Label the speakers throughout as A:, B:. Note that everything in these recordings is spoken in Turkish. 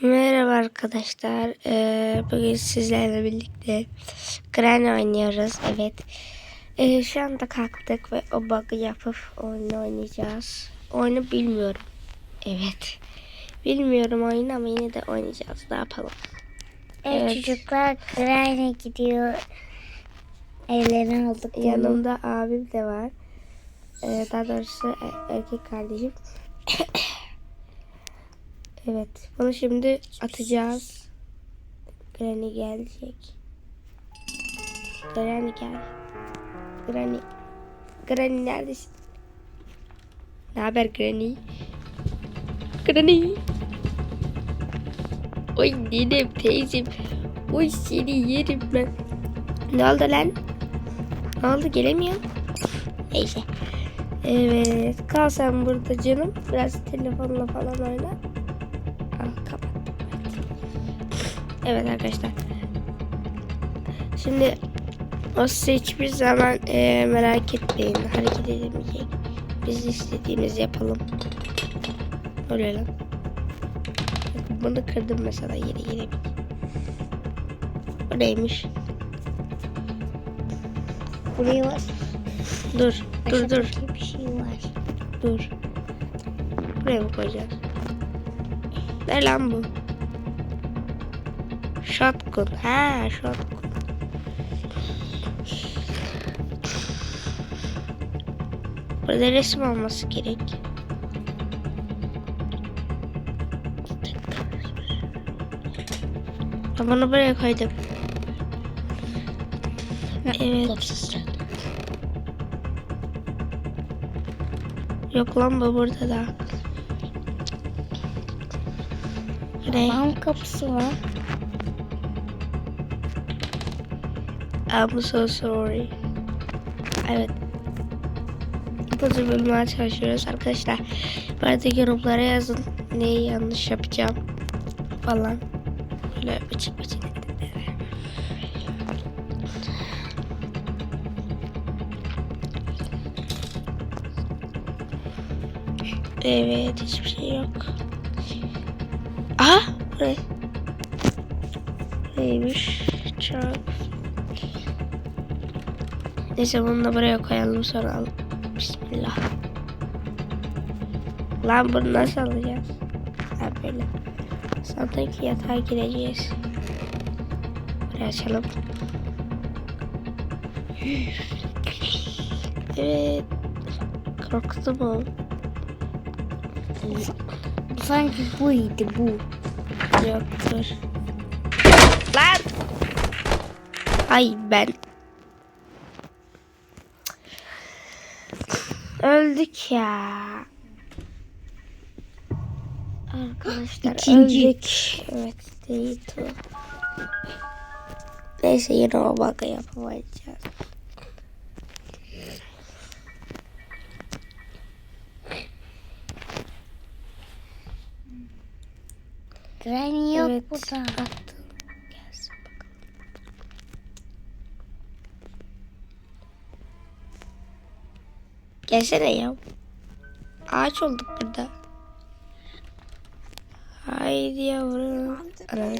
A: Merhaba arkadaşlar. Ee, bugün sizlerle birlikte Granny oynuyoruz. Evet. Ee, şu anda kalktık ve o bug'ı yapıp oyunu oynayacağız. Oyunu bilmiyorum. Evet. Bilmiyorum oyunu ama yine de oynayacağız. Ne yapalım?
B: Evet,
A: Evet.
B: çocuklar Grayne gidiyor. Evlerini aldık.
A: Yanımda abim de var. Ee, daha doğrusu e- erkek kardeşim. Evet. Bunu şimdi atacağız. Granny gelecek. Granny gel. Granny. Granny neredesin? Ne haber Granny? Granny. Oy dedim teyzem. Oy seni yerim ben. Ne oldu lan? Ne oldu gelemiyor? Neyse. Evet. Kal sen burada canım. Biraz telefonla falan oyna. Al kapattım. Evet arkadaşlar. Şimdi o size hiçbir zaman e, merak etmeyin. Hareket edemeyecek. Biz istediğimizi yapalım. Öyle lan. Bunu kırdım mesela yere yere. Bu neymiş?
B: Buraya var.
A: Dur. Dur dur.
B: Aşağıdaki Bir şey var.
A: Dur. Buraya mı koyacağız? Ne lan bu? Shotgun. Ha shotgun. Burada resim olması gerek. Ben bunu buraya koydum. Evet. Yok lan bu burada da.
B: Balon kapısı var.
A: I'm so sorry. Evet. İpucu bulmaya çalışıyoruz arkadaşlar. Bu arada yorumlara yazın. Neyi yanlış yapacağım falan. Böyle bıçık bıçık. Evet hiçbir şey yok. Aha buraya. Neymiş? Çok. Neyse bunu da buraya koyalım sonra al. Bismillah. Lan bunu nasıl alacağız? Ha böyle. Sandım ki yatağa gireceğiz. Buraya açalım. Evet. Korktu mu?
B: Sanki buydu bu.
A: Yoktur. Lan! Ay ben. Öldük ya. Arkadaşlar
B: İkinci.
A: öldük. Evet değil bu. Neyse yine o baka yapamayacağız.
B: Grayne yok
A: evet.
B: burada.
A: Attım. Gelsin bakalım. Gelsene ya. Ağaç olduk burada. Haydi yavrum. Ananı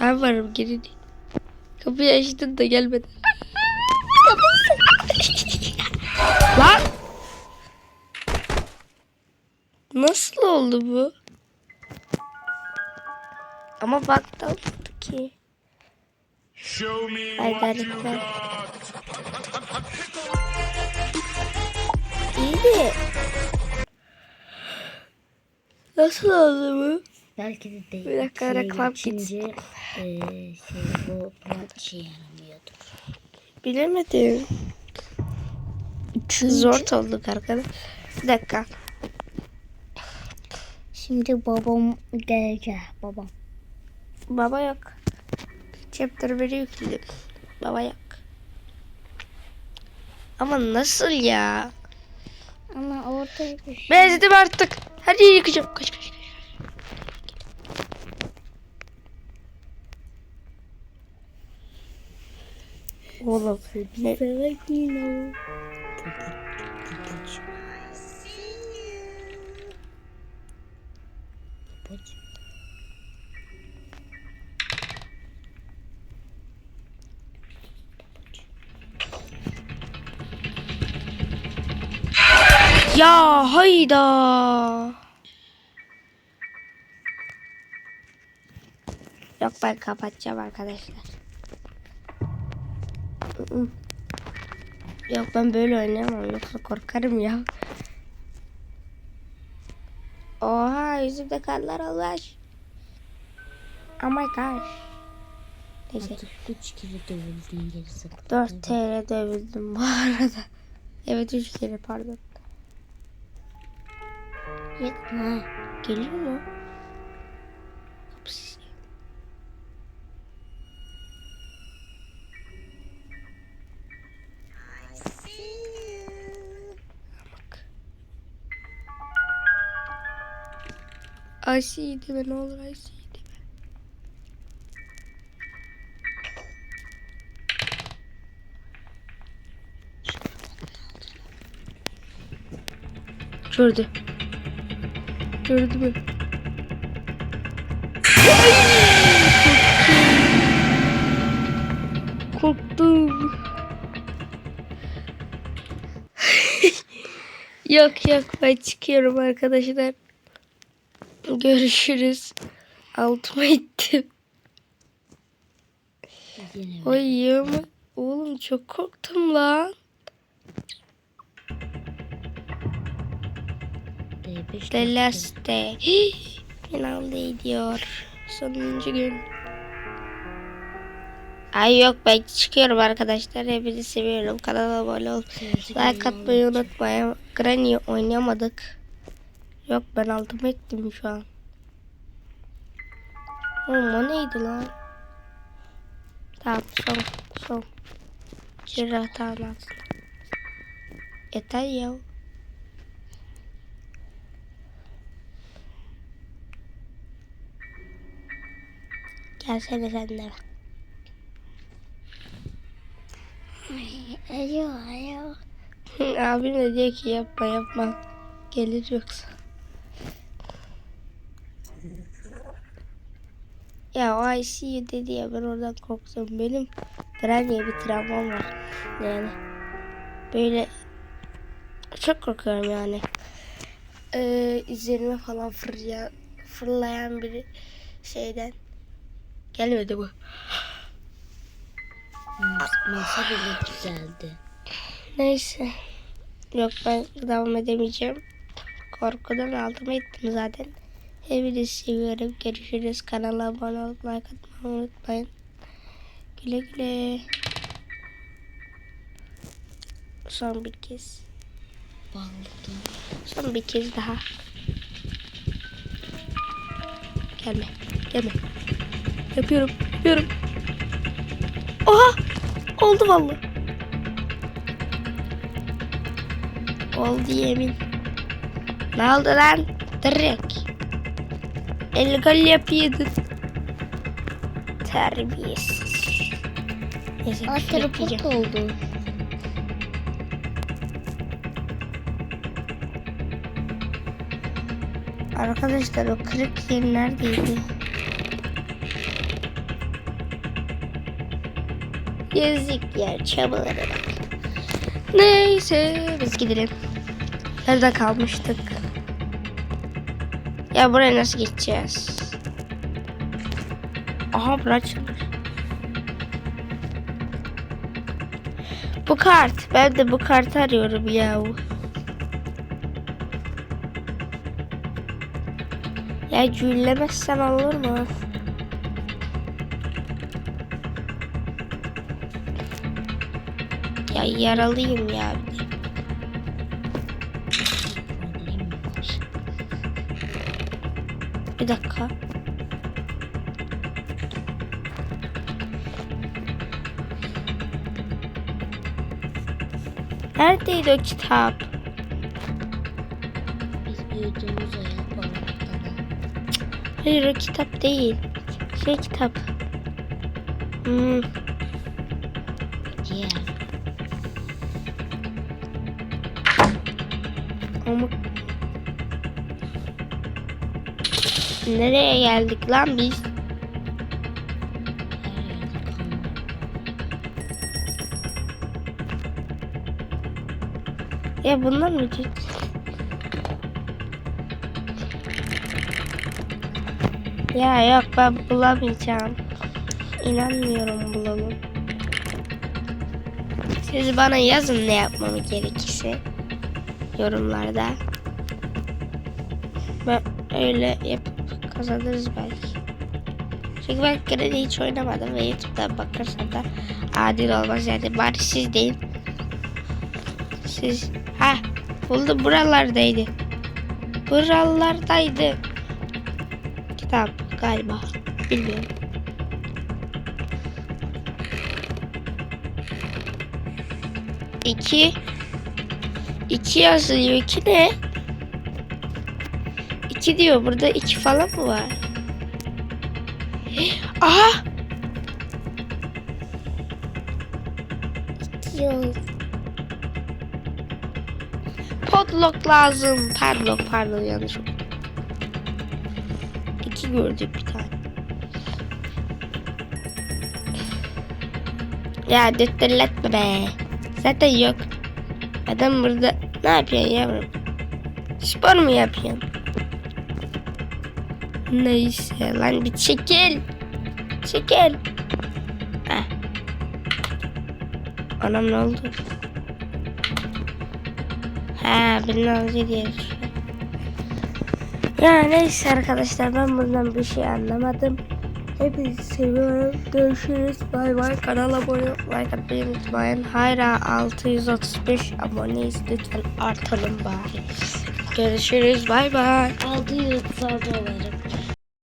A: Ben varım geri değil. Kapıyı açtın da gelmedin. Nasıl oldu bu? Ama bak da oldu ki.
C: Show me
A: Ay
C: what you
A: garipler.
C: got.
A: İyi de. Nasıl oldu bu?
B: Belki de değil.
A: Bir dakika,
B: Şey
A: reklam
B: geçince, eee, şey, bu plant işe yaramıyordu.
A: Bilemedim. Zor olduk arkadaşlar. Bir dakika.
B: Şimdi babam gelecek. Babam.
A: Baba yok. Chapter 1'i yükledim. Baba yok. Ama nasıl ya?
B: Ama orada bir şey.
A: Benzedim artık. Hadi yıkacağım. Kaç kaç kaç. Oğlum. Ne?
B: Ol.
A: Ya hayda. Yok ben kapatacağım arkadaşlar. Yok ben böyle oynayamam yoksa korkarım ya. Oha yüzümde kanlar olmuş. Oh my gosh. Neyse.
B: Artık 3 kere dövüldüğün geri sıkıntı.
A: 4 TL dövüldüm bu arada. Evet 3 kere pardon.
B: Yetme.
A: Geliyor mu? Kapısı. Bak. Ayşe'yi deme ne olur Ayşe'yi deme. Gördü. Gördü mü? Korktum. yok yok ben çıkıyorum arkadaşlar. Görüşürüz. Altıma.
B: Yine
A: Ay yığımı. Oğlum çok korktum lan. The last day. Finalde diyor. Sonuncu gün. Ay yok ben çıkıyorum arkadaşlar. Hepinizi seviyorum. Kanala abone ol. Like atmayı unutmayın. Granny oynayamadık. Yok ben aldım ettim şu an. Oğlum o neydi lan? Tamam son son. Cerrah tamam. Yeter ya. Gelsene sen de.
B: Alo alo.
A: Abim de diyor ki yapma yapma. Gelir yoksa. Ya o ICU dedi ya ben oradan korktum. Benim Granny'e bir travmam var. Yani böyle çok korkuyorum yani. Ee, üzerime falan fırlayan, fırlayan bir şeyden. Gelmedi bu.
B: Masa bile güzeldi.
A: Neyse. Yok ben devam edemeyeceğim. Korkudan altıma ettim zaten. Hepinizi seviyorum. Görüşürüz. Kanala abone olup like atmayı unutmayın. Güle güle. Son bir kez.
B: Baldım.
A: Son bir kez daha. Gelme. Gelme. Yapıyorum. Yapıyorum. Oha! Oldu vallahi. Oldu yemin. Ne oldu lan? Direkt. El gol yapıyordun. Terbiyesiz. Neyse
B: Atrapot
A: etmeyeceğim.
B: oldu.
A: Arkadaşlar o kırık yer neredeydi? Yazık yer çabalara. Neyse biz gidelim. Nerede kalmıştık? Ya buraya nasıl geçeceğiz? Aha bura. Bu kart. Ben de bu kartı arıyorum ya. Ya güllemezsen olur mu? Ya yaralıyım ya. bir de. Bir dakika. Neredeydi o kitap?
B: Biz büyüdüğümüz o.
A: Hayır o kitap değil. Şey kitap. Hmm,
B: Diğer.
A: Ama... Nereye geldik lan biz? Ya bundan mı git? Ya yok ben bulamayacağım. İnanmıyorum bulalım. Siz bana yazın ne yapmamı gerekirse. Yorumlarda. Ben öyle yapıp kazanırız belki. Çünkü ben kredi hiç oynamadım ve YouTube'dan bakarsam da adil olmaz yani. Bari siz deyin. Siz ha buldum buralardaydı. Buralardaydı. Kitap galiba. Bilmiyorum. İki. İki yazıyor. İki ne? İki diyor. Burada iki falan mı var? Aha!
B: Yok.
A: Podlock lazım. Padlock pardon yanlış oldu. İki gördük bir tane. Ya düttürletme be. Zaten yok. Adam burada ne yapıyorsun yavrum? Spor mu yapıyorsun? Neyse lan bir çekil. Çekil. Heh. Anam ne oldu? Ha birini alacak diye. Ya neyse arkadaşlar ben buradan bir şey anlamadım. Hepinizi seviyorum. Görüşürüz. Bay bay. Kanala abone like unutmayın. Hayra 635 aboneyiz. Lütfen artalım bari. Görüşürüz. Bay bay.
B: 600 sardı